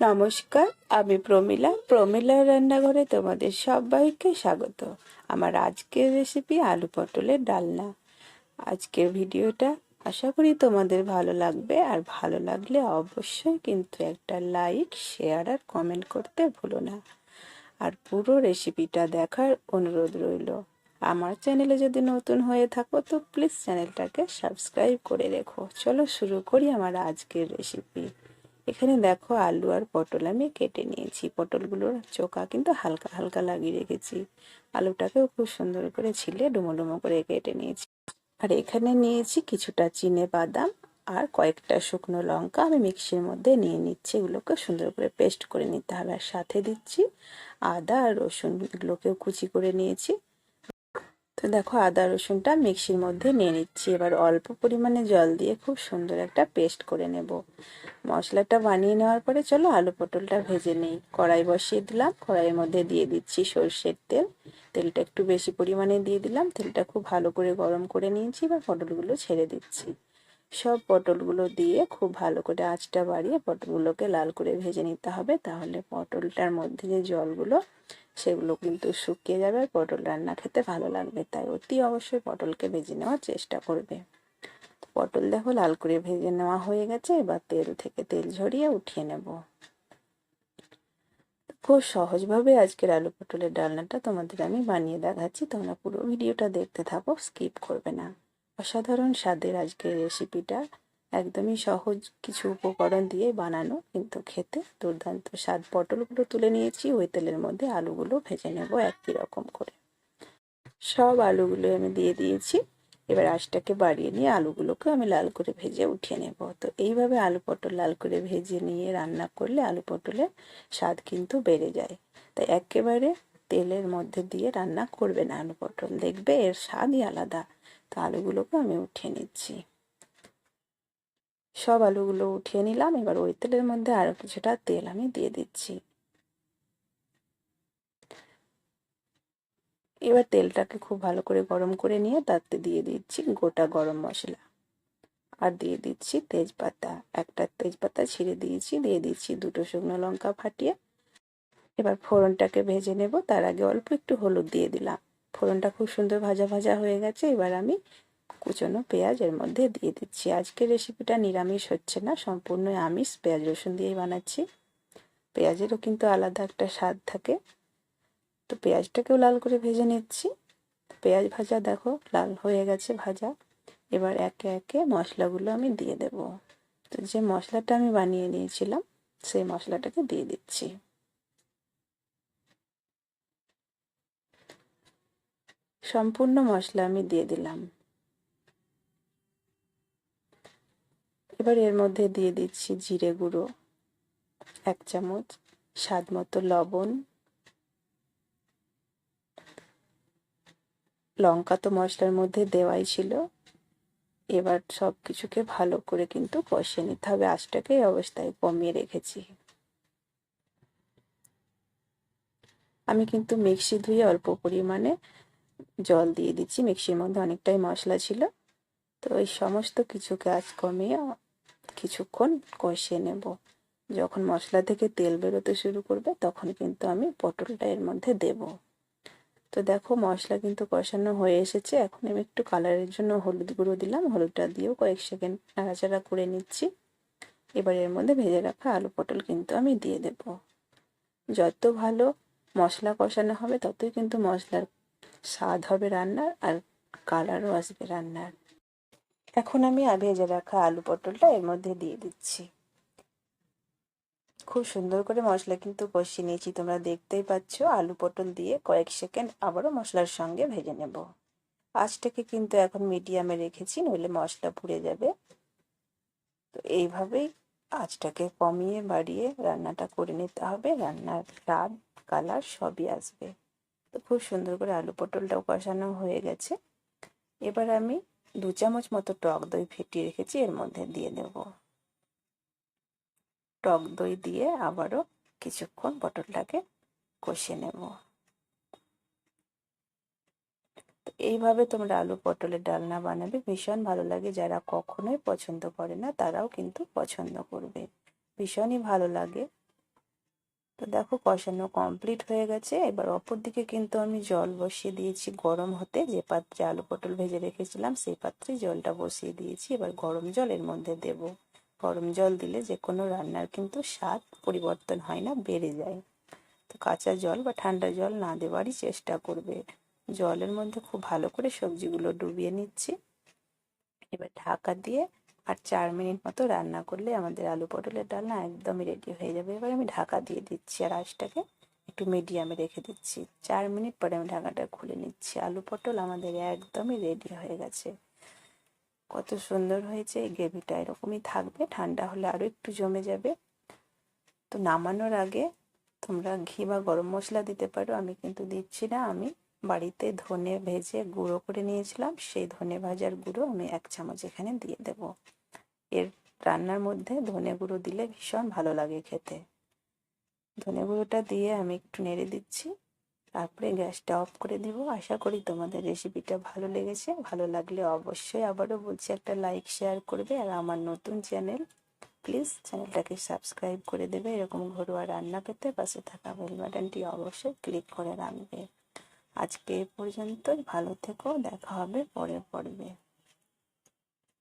নমস্কার, আমি প্রমিলা। প্রমিলা রান্নাঘরে তোমাদের সবাইকে স্বাগত। আমার আজকের রেসিপি আলু পটলের ডালনা। আজকের ভিডিওটা আশা করি তোমাদের ভালো লাগবে। আর ভালো লাগলে অবশ্যই কিন্তু একটা লাইক শেয়ার আর কমেন্ট করতে ভুলো না। আর পুরো রেসিপিটা দেখার অনুরোধ রইল। আমার চ্যানেলে যদি নতুন হয়ে থাকো, তো প্লিজ চ্যানেলটাকে সাবস্ক্রাইব করে রেখো। চলো শুরু করি আমার আজকের রেসিপি এখানে দেখো আলু আর পটল আমি কেটে নিয়েছি। পটলগুলোর চোকা কিন্তু হালকা হালকা লাগিয়ে রেখেছি। আলুটাকেও খুব সুন্দর করে ছিলে ডুমো ডুমো করে কেটে নিয়েছি। আর এখানে নিয়েছি কিছুটা চিনে বাদাম আর কয়েকটা শুকনো লঙ্কা। আমি মিক্সির মধ্যে নিয়ে নিচ্ছি, এগুলোকে সুন্দর করে পেস্ট করে নিতে হবে। আর সাথে দিচ্ছি আদা আর রসুন এগুলোকেও কুচি করে নিয়েছি। তো দেখো আদা, রসুনটা মিক্সির মধ্যে নিয়ে নিচ্ছি। এবার অল্প পরিমাণে জল দিয়ে খুব সুন্দর একটা পেস্ট করে নেব। মশলাটা বানিয়ে নেওয়ার পরে চলো আলু পটলটা ভেজে নিই। কড়াই বসিয়ে দিলাম, কড়াইয়ের মধ্যে দিয়ে দিচ্ছি সর্ষের তেল। তেলটা একটু বেশি পরিমাণে দিয়ে দিলাম। তেলটা খুব ভালো করে গরম করে নিয়েছি, এবার পটলগুলো ছেড়ে দিচ্ছি। সব পটলগুলো দিয়ে খুব ভালো করে আঁচটা বাড়িয়ে পটলগুলোকে লাল করে ভেজে নিতে হবে। তাহলে পটলটার মধ্যে যে জলগুলো, সেগুলো কিন্তু শুকিয়ে যাবে। আর পটল রান্না খেতে ভালো লাগবে, তাই অতি অবশ্যই পটলকে ভেজে নেওয়ার চেষ্টা করবে। পটল দেখো লাল করে ভেজে নেওয়া হয়ে গেছে। এবার তেল থেকে তেল ঝরিয়ে উঠিয়ে নেব। খুব সহজভাবে আজকের আলু পটলের ডালনাটা তোমাদের আমি বানিয়ে দেখাচ্ছি। তোমরা পুরো ভিডিওটা দেখতে থাকো, স্কিপ করবে না। অসাধারণ স্বাদের আজকের রেসিপিটা একদমই সহজ কিছু উপকরণ দিয়ে বানানো, কিন্তু খেতে দুর্দান্ত স্বাদ। পটলগুলো তুলে নিয়েছি, ওই তেলের মধ্যে আলুগুলো ভেজে নেব একই রকম করে। সব আলুগুলো আমি দিয়ে দিয়েছি। এবার আঁচটাকে বাড়িয়ে নিয়ে আলুগুলোকে আমি লাল করে ভেজে উঠিয়ে নেব। তো এইভাবে আলু পটল লাল করে ভেজে নিয়ে রান্না করলে আলু পটলের স্বাদ কিন্তু বেড়ে যায়। তাই একেবারে তেলের মধ্যে দিয়ে রান্না করবে না আলু পটল। দেখবে এর স্বাদই আলাদা। তো আলুগুলোকে আমি উঠিয়ে নিচ্ছি। সব আলুগুলো উঠিয়ে নিলাম। এবার ওই তেলের মধ্যে আরও কিছুটা তেল আমি দিয়ে দিচ্ছি। এবার তেলটাকে খুব ভালো করে গরম করে নিয়ে তাতে দিয়ে দিচ্ছি গোটা গরম মশলা। আর দিয়ে দিচ্ছি তেজপাতা। একটা তেজপাতা ছিঁড়ে দিয়েছি। দিয়ে দিচ্ছি দুটো শুকনো লঙ্কা ফাটিয়ে। এবার ফোড়নটাকে ভেজে নেব। তার আগে অল্প একটু হলুদ দিয়ে দিলাম। ফোড়নটা খুব সুন্দর ভাজা ভাজা হয়ে গেছে। এবার আমি কুচনো পেঁয়াজ এর মধ্যে দিয়ে দিচ্ছি। আজকের রেসিপিটা নিরামিষ হচ্ছে না, সম্পূর্ণ আমিষ। পেঁয়াজ রসুন দিয়েই বানাচ্ছি। পেঁয়াজেরও কিন্তু আলাদা একটা স্বাদ থাকে। তো পেঁয়াজটাকেও লাল করে ভেজে নিচ্ছি। পেঁয়াজ ভাজা দেখো, লাল হয়ে গেছে ভাজা। এবার একে একে মশলাগুলো আমি দিয়ে দেব। তো যে মশলাটা আমি বানিয়ে নিয়েছিলাম, সেই মশলাটাকে দিয়ে দিচ্ছি। সম্পূর্ণ মশলা আমি দিয়ে দিলাম। এবার এর মধ্যে দিয়ে দিচ্ছি জিরে গুঁড়ো, এক চামচ স্বাদ মতো লবণ। লঙ্কা তো মশলার মধ্যে দেওয়াই ছিল। এবার সব কিছুকে ভালো করে কিন্তু কষিয়ে নিতে হবে। আঁচটাকে এই অবস্থায় কমিয়ে রেখেছি। আমি কিন্তু মিক্সি ধুয়ে অল্প পরিমাণে জল দিয়ে দিচ্ছি। মিক্সির মধ্যে অনেকটাই মশলা ছিল। তো ওই সমস্ত কিছুকে আজ কমিয়ে কিছুক্ষণ কষিয়ে নেব। যখন মশলা থেকে তেল বেরোতে শুরু করবে, তখন কিন্তু আমি পটলটা এর মধ্যে দেব। তো দেখো, মশলা কিন্তু কষানো হয়ে এসেছে। এখন আমি একটু কালারের জন্য হলুদ গুঁড়ো দিলাম। হলুদটা দিয়েও কয়েক সেকেন্ড নাড়াচাড়া করে নিচ্ছি। এবার এর মধ্যে ভেজে রাখা আলু পটল কিন্তু আমি দিয়ে দেব। যত ভালো মশলা কষানো হবে, ততই কিন্তু মশলার স্বাদ হবে রান্নার আর কালারও আসবে রান্নার। এখন আমি ভেজে রাখা আলু পটলটা এর মধ্যে দিয়ে দিচ্ছি। খুব সুন্দর করে মশলা কিন্তু কষিয়ে নিয়েছি, তোমরা দেখতেই পাচ্ছ। আলু পটল দিয়ে কয়েক সেকেন্ড আবারও মশলার সঙ্গে ভেজে নেব। আঁচটাকে কিন্তু এখন মিডিয়ামে রেখেছি, নইলে মশলা পুড়ে যাবে। তো এইভাবেই আঁচটাকে কমিয়ে বাড়িয়ে রান্নাটা করে নিতে হবে। রান্নার স্বাদ, কালার সবই আসবে। তো খুব সুন্দর করে আলু পটলটাও কষানো হয়ে গেছে। এবার আমি দু চামচ মতো টক দই ফেটিয়ে রেখেছি, এর মধ্যে দিয়ে দেব। টক দই দিয়ে আবারও কিছুক্ষণ পটলটাকে কষিয়ে নেব। এইভাবে তোমরা আলু পটলের ডালনা বানাবে, ভীষণ ভালো লাগে। যারা কখনোই পছন্দ করে না, তারাও কিন্তু পছন্দ করবে। ভীষণই ভালো লাগে। তো দেখো কষানো কমপ্লিট হয়ে গেছে। এবার অপর দিকে কিন্তু আমি জল বসিয়ে দিয়েছি গরম হতে। যে পাত্রে আলু পটল ভেজে রেখেছিলাম, সেই পাত্রে জলটা বসিয়ে দিয়েছি। এবার গরম জল এর মধ্যে দেব। গরম জল দিলে যে কোনো রান্নার কিন্তু স্বাদ পরিবর্তন হয় না, বেড়ে যায়। তো কাঁচা জল বা ঠান্ডা জল না দেওয়ারই চেষ্টা করবে। জলের মধ্যে খুব ভালো করে সবজিগুলো ডুবিয়ে নিচ্ছি। এবার ঢাকা দিয়ে আর চার মিনিট মতো রান্না করলে আমাদের আলু পটলের ডালনা একদমই রেডি হয়ে যাবে। এবার আমি ঢাকা দিয়ে দিচ্ছি আর আঁচটাকে একটু মিডিয়ামে রেখে দিচ্ছি। চার মিনিট পরে আমি ঢাকাটা খুলে নিচ্ছি। আলু পটল আমাদের একদমই রেডি হয়ে গেছে। কত সুন্দর হয়েছে এই গ্রেভিটা। এরকমই থাকবে। ঠান্ডা হলে আরও একটু জমে যাবে। তো নামানোর আগে তোমরা ঘি বা গরম মশলা দিতে পারো। আমি কিন্তু দিচ্ছি না। আমি বাড়িতে ধনে ভেজে গুঁড়ো করে নিয়েছিলাম। সেই ধনে ভাজার গুঁড়ো আমি এক চামচ এখানে দিয়ে দেব। এর রান্নার মধ্যে ধনে গুঁড়ো দিলে ভীষণ ভালো লাগে খেতে। ধনে গুঁড়োটা দিয়ে আমি একটু নেড়ে দিচ্ছি। তারপরে গ্যাসটা অফ করে দিব। আশা করি তোমাদের রেসিপিটা ভালো লেগেছে। ভালো লাগলে অবশ্যই আবারও বলছি একটা লাইক, শেয়ার করবে। আর আমার নতুন চ্যানেল, প্লিজ চ্যানেলটাকে সাবস্ক্রাইব করে দেবে। এরকম ঘরোয়া রান্না পেতে পাশে থাকা বেল বাটনটি অবশ্যই ক্লিক করে রাখবে। আজকে এ পর্যন্তই। ভালো থেকো। দেখা হবে পরের পর্বে।